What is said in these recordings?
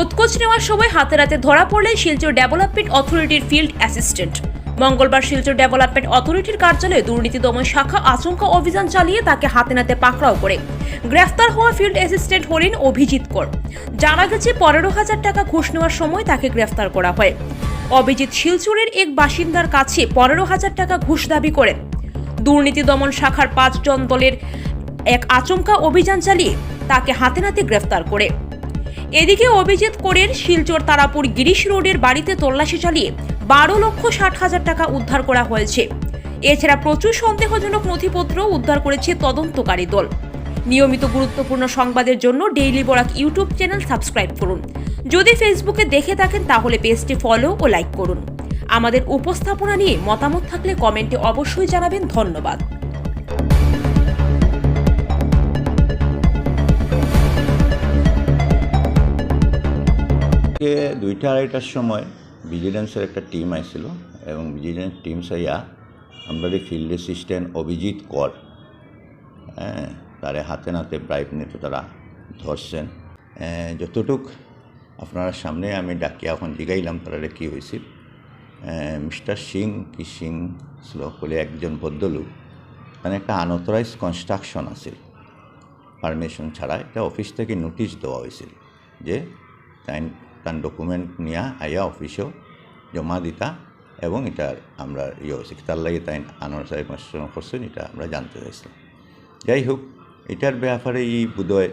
উৎকোচ নেওয়ার সময় হাতে নাতে ধরা পড়লেন শিলচর ডেভেলপমেন্ট অথরিটির ফিল্ড অ্যাসিস্ট্যান্ট। মঙ্গলবার শিলচর ডেভেলপমেন্ট অথরিটির কার্যালয়ে দুর্নীতি দমন শাখা আচমকা অভিযান চালিয়ে তাকে হাতে নাতে পাকড়াও করে। গ্রেফতার হওয়া ফিল্ড অ্যাসিস্ট্যান্ট হলেন অভিজিৎ কর। জানা গেছে, পনেরো হাজার টাকা ঘুষ নেওয়ার সময় তাকে গ্রেফতার করা হয়। অভিজিৎ শিলচরের এক বাসিন্দার কাছে পনেরো হাজার টাকা ঘুষ দাবি করেন। দুর্নীতি দমন শাখার পাঁচজন দলের এক আচমকা অভিযান চালিয়ে তাকে হাতে নাতে গ্রেফতার করে। এদিকে অভিজিৎ কোরের শিলচর তারাপুর গিরিশ রোডের বাড়িতে তল্লাশি চালিয়ে বারো লক্ষ ষাট হাজার টাকা উদ্ধার করা হয়েছে। এছাড়া প্রচুর সন্দেহজনক নথিপত্র উদ্ধার করেছে তদন্তকারী দল। নিয়মিত গুরুত্বপূর্ণ সংবাদের জন্য daily Barak YouTube channel subscribe করুন। যদি ফেসবুকে দেখে থাকেন তাহলে পেজটি ফলো ও লাইক করুন। আমাদের উপস্থাপনা নিয়ে মতামত থাকলে কমেন্টে অবশ্যই জানাবেন। ধন্যবাদ। আজকে দুইটা আড়াইটার সময় ভিজিলেন্সের একটা টিম আইছিল এবং ভিজিলেন্স টিম সাইয়া আমরা ফিল্ড অ্যাসিস্ট্যান্ট অভিজিৎ কর হ্যাঁ তারে হাতে নাতে ব্রাইব নিতে তারা ধরছেন। যতটুক আপনার সামনে আমি ডাকিয়া এখন জিগাইলাম তারা কী হয়েছিল মিস্টার সিং কি সিং ছিল, বলে একজন ভদ্রলোক মানে একটা আনঅথরাইজ কনস্ট্রাকশন আছিল পারমিশন ছাড়া এটা অফিস থেকে নোটিশ দেওয়া হয়েছিল যে তার ডকুমেন্ট নিয়ে আইয়া অফিসেও জমা দিতা এবং এটা আমরা ইয়ে তার লাগে তাই আনঅথরাইজ কনস্ট্রাকশন করছেন, এটা আমরা জানতে চাইছিলাম। যাই হোক, এটার ব্যাপারে এই বোধহয়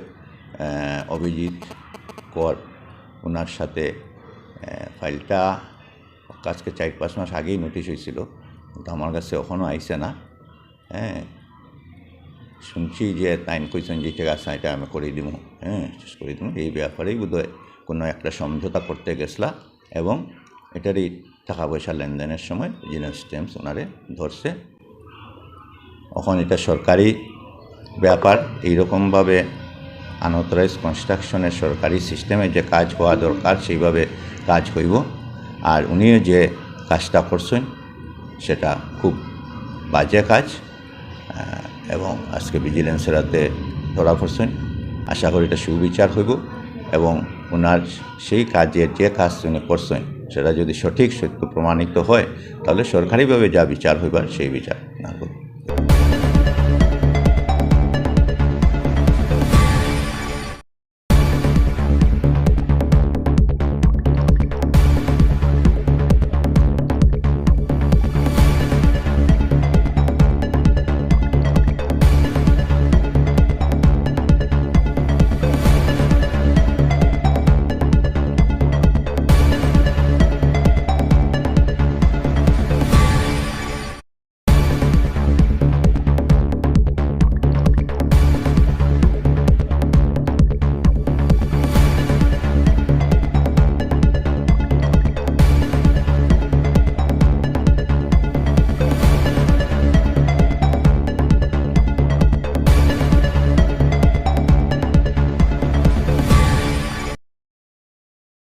অভিজিৎ কর ওনার সাথে ফাইলটা আজকে চার পাঁচ মাস আগেই নোটিশ হয়েছিল, কিন্তু আমার কাছে এখনও আইসে না। হ্যাঁ শুনছি যে তাইন কইছেন যে, ঠিক আছে, এটা আমি করে দিব হ্যাঁ করে দিব এই ব্যাপারেই বোধহয় কোনো একটা সমঝোতা করতে গেছলা এবং এটারই টাকা পয়সা লেনদেনের সময় ভিজিলেন্স টেমস ওনারে ধরছে। এখন এটা সরকারি ব্যাপার, এইরকমভাবে আনঅথরাইজ কনস্ট্রাকশনের সরকারি সিস্টেমে যে কাজ হওয়া দরকার, সেইভাবে কাজ হইব। আর উনিও যে কাজটা করছেন, সেটা খুব বাজে কাজ এবং আজকে ভিজিলেন্সের হাতে ধরা পড়ছেন। আশা করি এটা সুবিচার হইব এবং ওনার সেই কাজের যে কাজ তিনি করছেন, সেটা যদি সঠিক সত্য প্রমাণিত হয়, তাহলে সরকারিভাবে যা বিচার হইবার সেই বিচার না